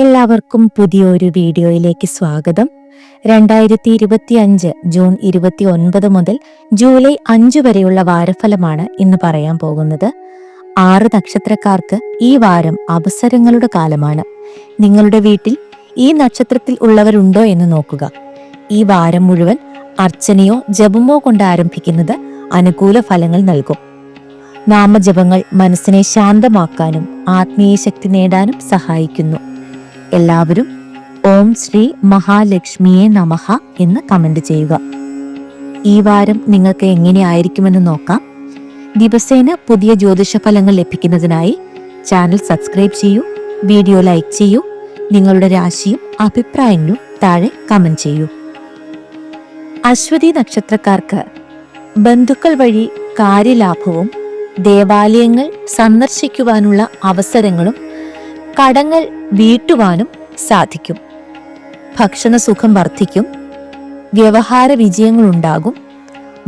എല്ലാവർക്കും പുതിയൊരു വീഡിയോയിലേക്ക് സ്വാഗതം. രണ്ടായിരത്തി ഇരുപത്തി അഞ്ച് ജൂൺ ഇരുപത്തി ഒൻപത് മുതൽ ജൂലൈ അഞ്ച് വരെയുള്ള വാരഫലമാണ് ഇന്ന് പറയാൻ പോകുന്നത്. ആറ് നക്ഷത്രക്കാർക്ക് ഈ വാരം അവസരങ്ങളുടെ കാലമാണ്. നിങ്ങളുടെ വീട്ടിൽ ഈ നക്ഷത്രത്തിൽ ഉള്ളവരുണ്ടോ എന്ന് നോക്കുക. ഈ വാരം മുഴുവൻ അർച്ചനയോ ജപമോ കൊണ്ട് ആരംഭിക്കുന്നത് അനുകൂല ഫലങ്ങൾ നൽകും. നാമജപങ്ങൾ മനസ്സിനെ ശാന്തമാക്കാനും ആത്മീയ ശക്തി നേടാനും സഹായിക്കുന്നു. എല്ലാവരും ഓം ശ്രീ മഹാലക്ഷ്മിയെ നമഹ എന്ന് കമന്റ് ചെയ്യുക. ഈ വാരം നിങ്ങൾക്ക് എങ്ങനെയായിരിക്കുമെന്ന് നോക്കാം. ദിവസേന പുതിയ ജ്യോതിഷ ഫലങ്ങൾ ലഭിക്കുന്നതിനായി ചാനൽ സബ്സ്ക്രൈബ് ചെയ്യൂ വീഡിയോ ലൈക്ക് ചെയ്യൂ നിങ്ങളുടെ രാശിയും അഭിപ്രായങ്ങളും താഴെ കമന്റ് ചെയ്യൂ. അശ്വതി നക്ഷത്രക്കാർക്ക് ബന്ധുക്കൾ വഴി കാര്യലാഭവും ദേവാലയങ്ങൾ സന്ദർശിക്കുവാനുള്ള അവസരങ്ങളും കടങ്ങൾ വീട്ടുവാനും സാധിക്കും. ഭക്ഷണസുഖം വർദ്ധിക്കും വ്യവഹാര വിജയങ്ങളുണ്ടാകും.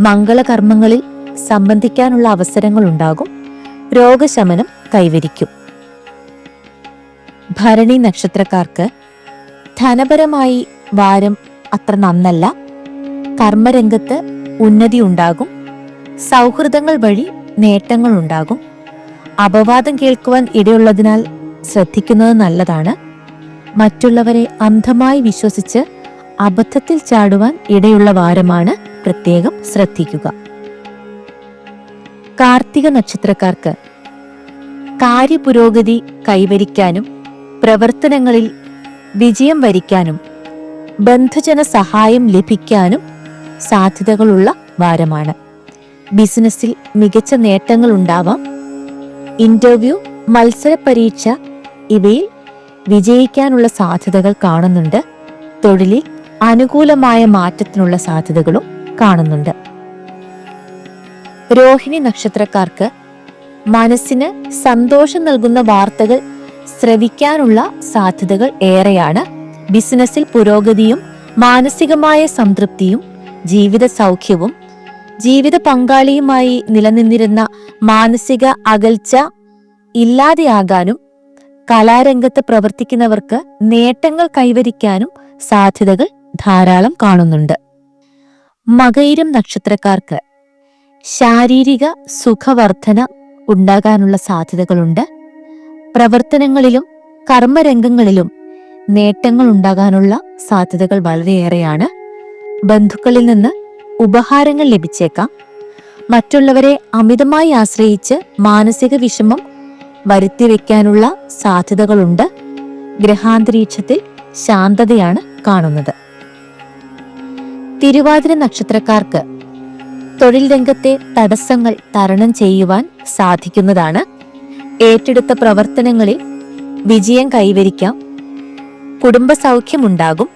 മംഗളകർമ്മങ്ങളിൽ സംബന്ധിക്കാനുള്ള അവസരങ്ങളുണ്ടാകും. രോഗശമനം കൈവരിക്കും. ഭരണി നക്ഷത്രക്കാർക്ക് ധനപരമായി വാരം അത്ര നന്നല്ല. കർമ്മരംഗത്ത് ഉന്നതി ഉണ്ടാകും. സൗഹൃദങ്ങൾ വഴി നേട്ടങ്ങൾ ഉണ്ടാകും അപവാദം കേൾക്കുവാൻ ഇടയുള്ളതിനാൽ ശ്രദ്ധിക്കുന്നത് നല്ലതാണ്. മറ്റുള്ളവരെ അന്ധമായി വിശ്വസിച്ച് അബദ്ധത്തിൽ ചാടുവാൻ ഇടയുള്ള വാരമാണ് പ്രത്യേകം ശ്രദ്ധിക്കുക. കാർത്തിക നക്ഷത്രക്കാർക്ക് കാര്യപുരോഗതി കൈവരിക്കാനും പ്രവർത്തനങ്ങളിൽ വിജയം വരിക്കാനും ബന്ധുജന സഹായം ലഭിക്കാനും സാധ്യതകളുള്ള വാരമാണ്. ബിസിനസ്സിൽ മികച്ച നേട്ടങ്ങൾ ഉണ്ടാവാം ഇന്റർവ്യൂ മത്സര പരീക്ഷ ഇവയിൽ വിജയിക്കാനുള്ള സാധ്യതകൾ കാണുന്നുണ്ട്. തൊഴിലിൽ അനുകൂലമായ മാറ്റത്തിനുള്ള സാധ്യതകളും കാണുന്നുണ്ട്. രോഹിണി നക്ഷത്രക്കാർക്ക് മനസ്സിന് സന്തോഷം നൽകുന്ന വാർത്തകൾ ശ്രവിക്കാനുള്ള സാധ്യതകൾ ഏറെയാണ്. ബിസിനസ്സിൽ പുരോഗതിയും മാനസികമായ സംതൃപ്തിയും ജീവിത സൗഖ്യവും ജീവിത പങ്കാളിയുമായി നിലനിന്നിരുന്ന മാനസിക അകൽച്ച ഇല്ലാതെയാകാനും കലാരംഗത്ത് പ്രവർത്തിക്കുന്നവർക്ക് നേട്ടങ്ങൾ കൈവരിക്കാനും സാധ്യതകൾ ധാരാളം കാണുന്നുണ്ട്. മകയിരം നക്ഷത്രക്കാർക്ക് ശാരീരിക സുഖവർധന ഉണ്ടാകാനുള്ള സാധ്യതകളുണ്ട്. പ്രവർത്തനങ്ങളിലും കർമ്മരംഗങ്ങളിലും നേട്ടങ്ങൾ ഉണ്ടാകാനുള്ള സാധ്യതകൾ വളരെയേറെയാണ്. ബന്ധുക്കളിൽ നിന്ന് ഉപഹാരങ്ങൾ ലഭിച്ചേക്കാം. മറ്റുള്ളവരെ അമിതമായി ആശ്രയിച്ച് മാനസിക വിഷമം വരുത്തിവെക്കാനുള്ള സാധ്യതകളുണ്ട്. ഗ്രഹാന്തരീക്ഷത്തിൽ ശാന്തതയാണ് കാണുന്നത്. തിരുവാതിര നക്ഷത്രക്കാർക്ക് തൊഴിൽ രംഗത്തെ തടസ്സങ്ങൾ തരണം ചെയ്യുവാൻ സാധിക്കുന്നതാണ്. ഏറ്റെടുത്ത പ്രവർത്തനങ്ങളിൽ വിജയം കൈവരിക്കാം. കുടുംബ സൗഖ്യമുണ്ടാകും.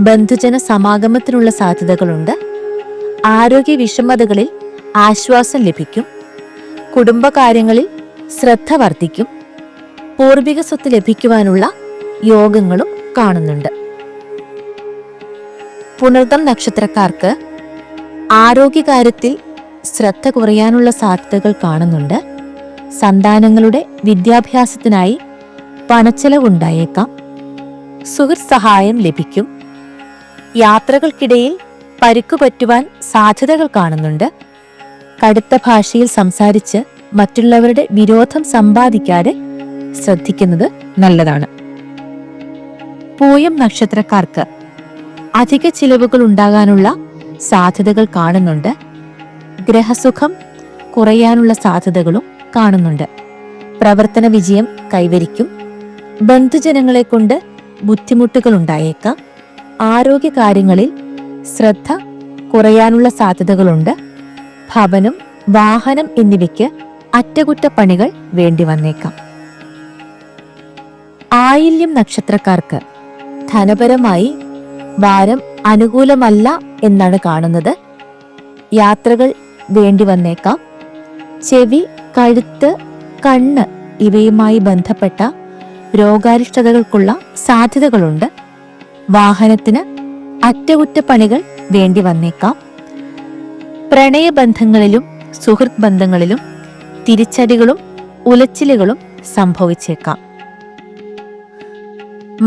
ബന്ധുജന സമാഗമത്തിനുള്ള സാധ്യതകളുണ്ട്. ആരോഗ്യ വിഷമതകളിൽ ആശ്വാസം ലഭിക്കും. കുടുംബകാര്യങ്ങളിൽ ശ്രദ്ധ വർദ്ധിക്കും. പൂർവിക സ്വത്ത് ലഭിക്കുവാനുള്ള യോഗങ്ങളും കാണുന്നുണ്ട്. പുണർദം നക്ഷത്രക്കാർക്ക് ആരോഗ്യകാര്യത്തിൽ ശ്രദ്ധ കുറയാനുള്ള സാധ്യതകൾ കാണുന്നുണ്ട്. സന്താനങ്ങളുടെ വിദ്യാഭ്യാസത്തിനായി പണച്ചെലവുണ്ടായേക്കാം സുഹൃത് സഹായം ലഭിക്കും. യാത്രകൾക്കിടയിൽ പരുക്കു പറ്റുവാൻ സാധ്യതകൾ കാണുന്നുണ്ട്. കടുത്ത ഭാഷയിൽ സംസാരിച്ച് മറ്റുള്ളവരുടെ വിരോധം സമ്പാദിക്കാതെ ശ്രദ്ധിക്കുന്നത് നല്ലതാണ്. പൂയം നക്ഷത്രക്കാർക്ക് അധിക ചിലവുകൾ ഉണ്ടാകാനുള്ള സാധ്യതകൾ കാണുന്നുണ്ട്. ഗ്രഹസുഖം കുറയാനുള്ള സാധ്യതകളും കാണുന്നുണ്ട്. പ്രവർത്തന വിജയം കൈവരിക്കും. ബന്ധുജനങ്ങളെ കൊണ്ട് ബുദ്ധിമുട്ടുകൾ ഉണ്ടായേക്കാം. ആരോഗ്യ കാര്യങ്ങളിൽ ശ്രദ്ധ കുറയാനുള്ള സാധ്യതകളുണ്ട്. ഭവനം വാഹനം എന്നിവയ്ക്ക് അറ്റകുറ്റപ്പണികൾ വേണ്ടി വന്നേക്കാം. ആയില്യം നക്ഷത്രക്കാർക്ക് ധനപരമായി വാരം അനുകൂലമല്ല എന്നാണ് കാണുന്നത്. യാത്രകൾ വേണ്ടി വന്നേക്കാം. ചെവി കഴുത്ത് കണ്ണ് ഇവയുമായി ബന്ധപ്പെട്ട രോഗാരിഷ്ടതകൾക്കുള്ള സാധ്യതകളുണ്ട്. വാഹനത്തിന് അറ്റകുറ്റപ്പണികൾ വേണ്ടി വന്നേക്കാം. പ്രണയബന്ധങ്ങളിലും സുഹൃത്ത് ബന്ധങ്ങളിലും തിരിച്ചടികളും ഉലച്ചിലുകളും സംഭവിച്ചേക്കാം.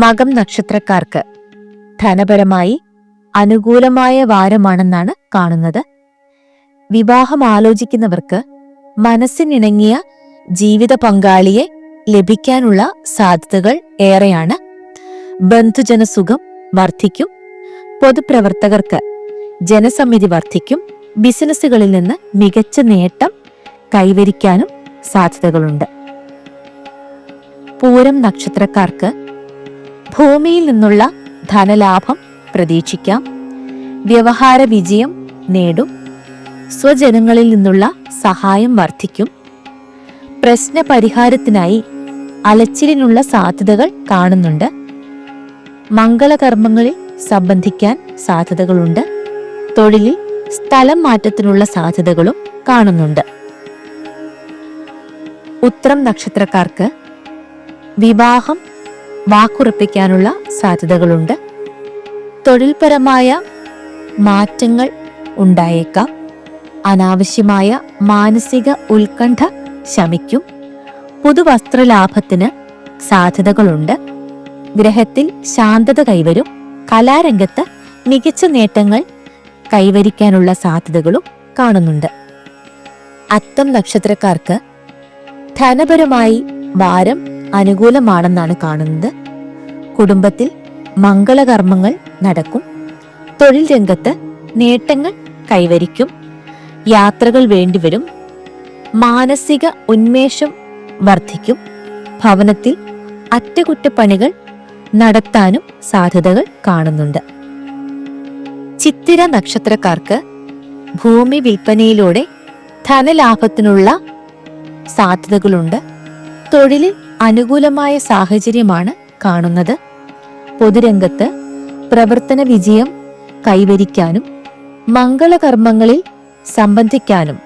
മകം നക്ഷത്രക്കാർക്ക് ധനപരമായി അനുകൂലമായ വാരമാണെന്നാണ് കാണുന്നത്. വിവാഹം ആലോചിക്കുന്നവർക്ക് മനസ്സിനിണങ്ങിയ ജീവിത പങ്കാളിയെ ലഭിക്കാനുള്ള സാധ്യതകൾ ഏറെയാണ്. ബന്ധുജനസുഖം വർദ്ധിക്കും പൊതുപ്രവർത്തകർക്ക് ജനസമിതി വർദ്ധിക്കും ബിസിനസ്സുകളിൽ നിന്ന് മികച്ച നേട്ടം കൈവരിക്കാനും സാധ്യതകളുണ്ട്. പൂരം നക്ഷത്രക്കാർക്ക് ഭൂമിയിൽ നിന്നുള്ള ധനലാഭം പ്രതീക്ഷിക്കാം. വ്യവഹാര വിജയം നേടും. സ്വജനങ്ങളിൽ നിന്നുള്ള സഹായം വർദ്ധിക്കും. പ്രശ്ന പരിഹാരത്തിനായി അലച്ചിലിനുള്ള സാധ്യതകൾ കാണുന്നുണ്ട്. മംഗളകർമ്മങ്ങളിൽ സംബന്ധിക്കാൻ സാധ്യതകളുണ്ട്. തൊഴിലിൽ സ്ഥലം മാറ്റത്തിനുള്ള സാധ്യതകളും കാണുന്നുണ്ട്. ഉത്രം നക്ഷത്രക്കാർക്ക് വിവാഹം വാക്കുറപ്പിക്കാനുള്ള സാധ്യതകളുണ്ട്. തൊഴിൽപരമായ മാറ്റങ്ങൾ ഉണ്ടായേക്കാം. അനാവശ്യമായ മാനസിക ഉത്കണ്ഠ ശമിക്കും. പുതുവസ്ത്രലാഭത്തിന് സാധ്യതകളുണ്ട്. ഗ്രഹത്തിൽ ശാന്തത കൈവരും. കലാരംഗത്ത് മികച്ച നേട്ടങ്ങൾ കൈവരിക്കാനുള്ള സാധ്യതകളും കാണുന്നുണ്ട്. അത്തം നക്ഷത്രക്കാർക്ക് ധനപരമായി വാരം അനുകൂലമാണെന്നാണ് കാണുന്നത്. കുടുംബത്തിൽ മംഗളകർമ്മങ്ങൾ നടക്കും. തൊഴിൽ രംഗത്ത് നേട്ടങ്ങൾ കൈവരിക്കും. യാത്രകൾ വേണ്ടിവരും. മാനസിക ഉന്മേഷം വർദ്ധിക്കും. ഭവനത്തിൽ അറ്റകുറ്റപ്പണികൾ നടത്താനും സാധ്യതകൾ കാണുന്നുണ്ട്. ചിത്തിര നക്ഷത്രക്കാർക്ക് ഭൂമി വിൽപ്പനയിലൂടെ ധനലാഭത്തിനുള്ള സാധ്യതകളുണ്ട്. തൊഴിലിൽ അനുകൂലമായ സാഹചര്യമാണ് കാണുന്നത്. പൊതുരംഗത്ത് പ്രവർത്തന വിജയം കൈവരിക്കാനും മംഗളകർമ്മങ്ങളിൽ സംബന്ധിക്കാനും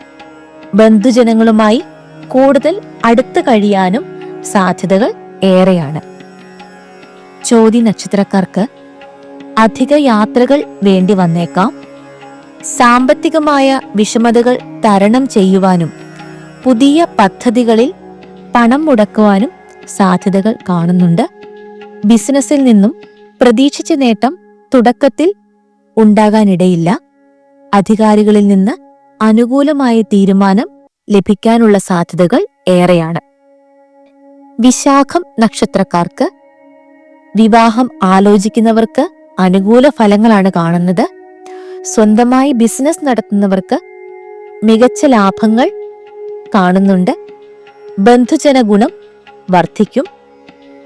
ബന്ധുജനങ്ങളുമായി കൂടുതൽ അടുത്ത് കഴിയാനും സാധ്യതകൾ ഏറെയാണ്. ചോതി നക്ഷത്രക്കാർക്ക് അധിക യാത്രകൾ വേണ്ടി വന്നേക്കാം. സാമ്പത്തികമായ വിഷമതകൾ തരണം ചെയ്യുവാനും പുതിയ പദ്ധതികളിൽ പണം മുടക്കുവാനും സാധ്യതകൾ കാണുന്നുണ്ട്. ബിസിനസ്സിൽ നിന്നും പ്രതീക്ഷിച്ച നേട്ടം തുടക്കത്തിൽ ഉണ്ടാകാനിടയില്ല. അധികാരികളിൽ നിന്ന് അനുകൂലമായ തീരുമാനം ലഭിക്കാനുള്ള സാധ്യതകൾ ഏറെയാണ്. വിശാഖം നക്ഷത്രക്കാർക്ക് വിവാഹം ആലോചിക്കുന്നവർക്ക് അനുകൂല ഫലങ്ങളാണ് കാണുന്നത്. സ്വന്തമായി ബിസിനസ് നടത്തുന്നവർക്ക് മികച്ച ലാഭങ്ങൾ കാണുന്നുണ്ട്. ബന്ധുജന ഗുണം വർദ്ധിക്കും.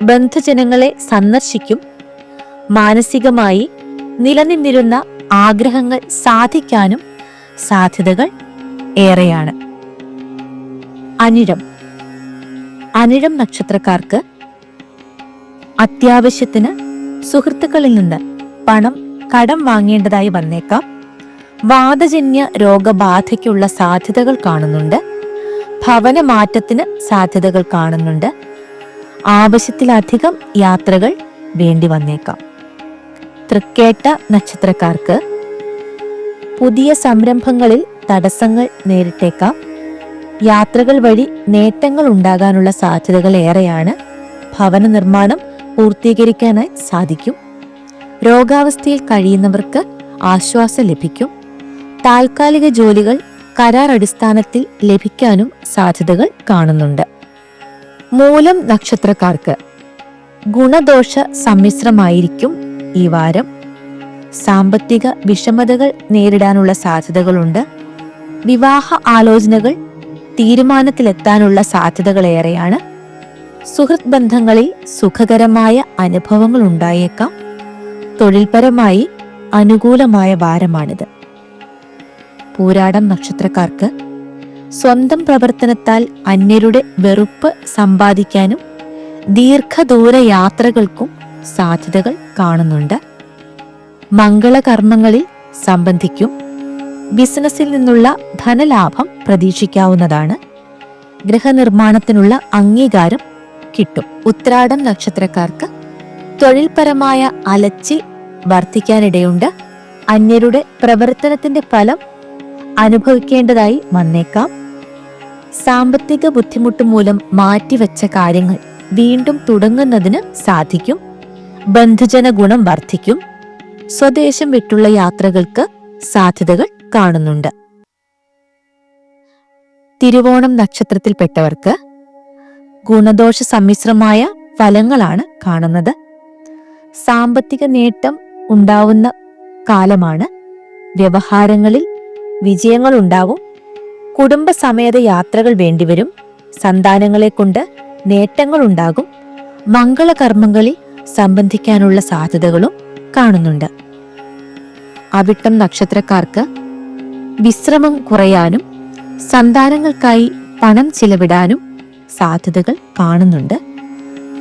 ബന്ധുജനങ്ങളെ സന്ദർശിക്കും. മാനസികമായി നിലനിന്നിരുന്ന ആഗ്രഹങ്ങൾ സാധിക്കാനും സാധ്യതകൾ ഏറെയാണ്. അനിഴം. അനിഴം നക്ഷത്രക്കാർക്ക് അത്യാവശ്യത്തിന് സുഹൃത്തുക്കളിൽ നിന്ന് പണം കടം വാങ്ങേണ്ടതായി വന്നേക്കാം. വാദജന്യ രോഗബാധയ്ക്കുള്ള സാധ്യതകൾ കാണുന്നുണ്ട്. ഭവനമാറ്റത്തിന് സാധ്യതകൾ കാണുന്നുണ്ട്. ആവശ്യത്തിലധികം യാത്രകൾ വേണ്ടി വന്നേക്കാം. തൃക്കേട്ട നക്ഷത്രക്കാർക്ക് പുതിയ സംരംഭങ്ങളിൽ തടസ്സങ്ങൾ നേരിട്ടേക്കാം. യാത്രകൾ വഴി നേട്ടങ്ങൾ ഉണ്ടാകാനുള്ള സാധ്യതകൾ ഏറെയാണ്. ഭവന നിർമ്മാണം പൂർത്തീകരിക്കാനായി സാധിക്കും. രോഗാവസ്ഥയിൽ കഴിയുന്നവർക്ക് ആശ്വാസം ലഭിക്കും. താൽക്കാലിക ജോലികൾ കരാർ അടിസ്ഥാനത്തിൽ ലഭിക്കാനും സാധ്യതകൾ കാണുന്നുണ്ട്. മൂലം നക്ഷത്രക്കാർക്ക് ഗുണദോഷ സമ്മിശ്രമായിരിക്കും ഈ വാരം. സാമ്പത്തിക വിഷമതകൾ നേരിടാനുള്ള സാധ്യതകളുണ്ട്. വിവാഹ ആലോചനകൾ തീരുമാനത്തിലെത്താനുള്ള സാധ്യതകളേറെയാണ്. സുഹൃത് ബന്ധങ്ങളിൽ സുഖകരമായ അനുഭവങ്ങൾ ഉണ്ടായേക്കാം തൊഴിൽപരമായി അനുകൂലമായ വാരമാണിത്. പൂരാടം നക്ഷത്രക്കാർക്ക് സ്വന്തം പ്രവർത്തനത്താൽ അന്യരുടെ വെറുപ്പ് സമ്പാദിക്കാനും ദീർഘദൂര യാത്രകൾക്കും സാധ്യതകൾ കാണുന്നുണ്ട്. മംഗളകർമ്മങ്ങളിൽ സംബന്ധിക്കും ബിസിനസ്സിൽ നിന്നുള്ള ധനലാഭം പ്രതീക്ഷിക്കാവുന്നതാണ്. ഗൃഹനിർമ്മാണത്തിനുള്ള അംഗീകാരം കിട്ടും. ഉത്രാടം നക്ഷത്രക്കാർക്ക് തൊഴിൽപരമായ അലച്ചിൽ വർദ്ധിക്കാനിടയുണ്ട്. അന്യരുടെ പ്രവർത്തനത്തിന്റെ ഫലം അനുഭവിക്കേണ്ടതായി വന്നേക്കാം. സാമ്പത്തിക ബുദ്ധിമുട്ട് മൂലം മാറ്റിവെച്ച കാര്യങ്ങൾ വീണ്ടും തുടങ്ങുന്നതിന് സാധിക്കും. ബന്ധുജന ഗുണം വർദ്ധിക്കും. സ്വദേശം വിട്ടുള്ള യാത്രകൾക്ക് സാധ്യതകൾ കാണുന്നുണ്ട്. തിരുവോണം നക്ഷത്രത്തിൽപ്പെട്ടവർക്ക് ഗുണദോഷ സമ്മിശ്രമായ ഫലങ്ങളാണ് കാണുന്നത്. സാമ്പത്തിക നേട്ടം ഉണ്ടാവുന്ന കാലമാണ് വ്യവഹാരങ്ങളിൽ വിജയങ്ങൾ ഉണ്ടാവും കുടുംബസമേത യാത്രകൾ വേണ്ടിവരും. സന്താനങ്ങളെ കൊണ്ട് നേട്ടങ്ങളുണ്ടാകും. മംഗളകർമ്മങ്ങളിൽ സംബന്ധിക്കാനുള്ള സാധ്യതകളും കാണുന്നുണ്ട്. അവിട്ടം നക്ഷത്രക്കാർക്ക് വിശ്രമം കുറയാനും സന്താനങ്ങൾക്കായി പണം ചിലവിടാനും സാധ്യതകൾ കാണുന്നുണ്ട്.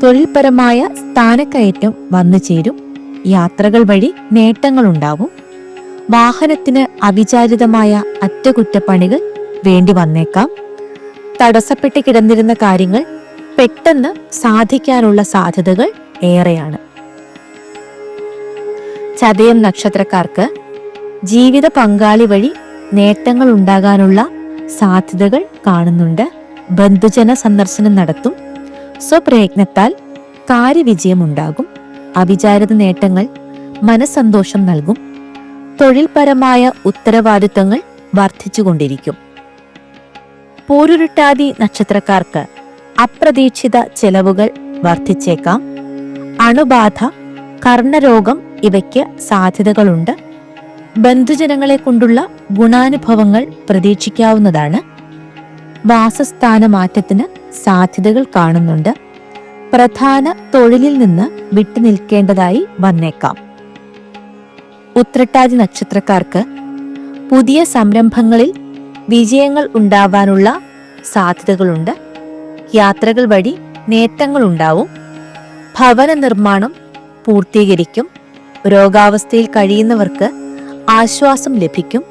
തൊഴിൽപരമായ സ്ഥാനക്കയറ്റം വന്നു ചേരും യാത്രകൾ വഴി നേട്ടങ്ങളുണ്ടാവും. വാഹനത്തിന് അവിചാരിതമായ അറ്റകുറ്റപ്പണികൾ വേണ്ടി വന്നേക്കാം. തടസ്സപ്പെട്ട് കിടന്നിരുന്ന കാര്യങ്ങൾ പെട്ടെന്ന് സാധിക്കാനുള്ള സാധ്യതകൾ ഏറെയാണ്. ചതയം നക്ഷത്രക്കാർക്ക് ജീവിത പങ്കാളി വഴി നേട്ടങ്ങൾ ഉണ്ടാകാനുള്ള സാധ്യതകൾ കാണുന്നുണ്ട്. ബന്ധുജന സന്ദർശനം നടത്തും. സ്വപ്രയത്നത്താൽ കാര്യവിജയമുണ്ടാകും. അവിചാരിത നേട്ടങ്ങൾ മനസ്സന്തോഷം നൽകും. തൊഴിൽപരമായ ഉത്തരവാദിത്തങ്ങൾ വർദ്ധിച്ചുകൊണ്ടിരിക്കും. പോരുരുട്ടാതി നക്ഷത്രക്കാർക്ക് അപ്രതീക്ഷിത ചെലവുകൾ വർദ്ധിച്ചേക്കാം. അണുബാധ കർണരോഗം ഇവയ്ക്ക് സാധ്യതകളുണ്ട്. ബന്ധുജനങ്ങളെ കൊണ്ടുള്ള ഗുണാനുഭവങ്ങൾ പ്രതീക്ഷിക്കാവുന്നതാണ്. വാസസ്ഥാന മാറ്റത്തിന് സാധ്യതകൾ കാണുന്നുണ്ട്. പ്രധാന തൊഴിലിൽ നിന്ന് വിട്ടുനിൽക്കേണ്ടതായി വന്നേക്കാം. ഉത്രട്ടാതി നക്ഷത്രക്കാർക്ക് പുതിയ സംരംഭങ്ങളിൽ വിജയങ്ങൾ ഉണ്ടാവാനുള്ള സാധ്യതകളുണ്ട്. യാത്രകൾ വഴി നേട്ടങ്ങൾ ഉണ്ടാവും. ഭവന നിർമ്മാണം പൂർത്തീകരിക്കും. രോഗാവസ്ഥയിൽ കഴിയുന്നവർക്ക് ആശ്വാസം ലഭിക്കും.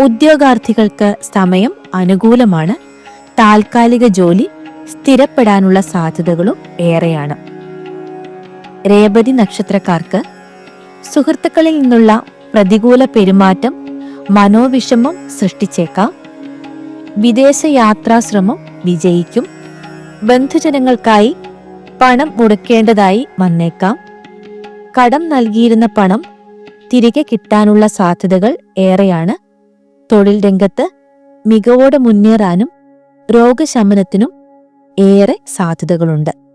ഉദ്യോഗാർത്ഥികൾക്ക് സമയം അനുകൂലമാണ്. താൽക്കാലിക ജോലി സ്ഥിരപ്പെടാനുള്ള സാധ്യതകളും ഏറെയാണ്. രേവതി നക്ഷത്രക്കാർക്ക് സുഹൃത്തുക്കളിൽ നിന്നുള്ള പ്രതികൂല പെരുമാറ്റം മനോവിഷമം സൃഷ്ടിച്ചേക്കാം. വിദേശ യാത്രാശ്രമം വിജയിക്കും. ബന്ധുജനങ്ങൾക്കായി പണം മുടക്കേണ്ടതായി വന്നേക്കാം. കടം നൽകിയിരുന്ന പണം തിരികെ കിട്ടാനുള്ള സാധ്യതകൾ ഏറെയാണ്. തൊഴിൽ രംഗത്ത് മികവോടെ മുന്നേറാനും രോഗശമനത്തിനും ഏറെ സാധ്യതകളുണ്ട്.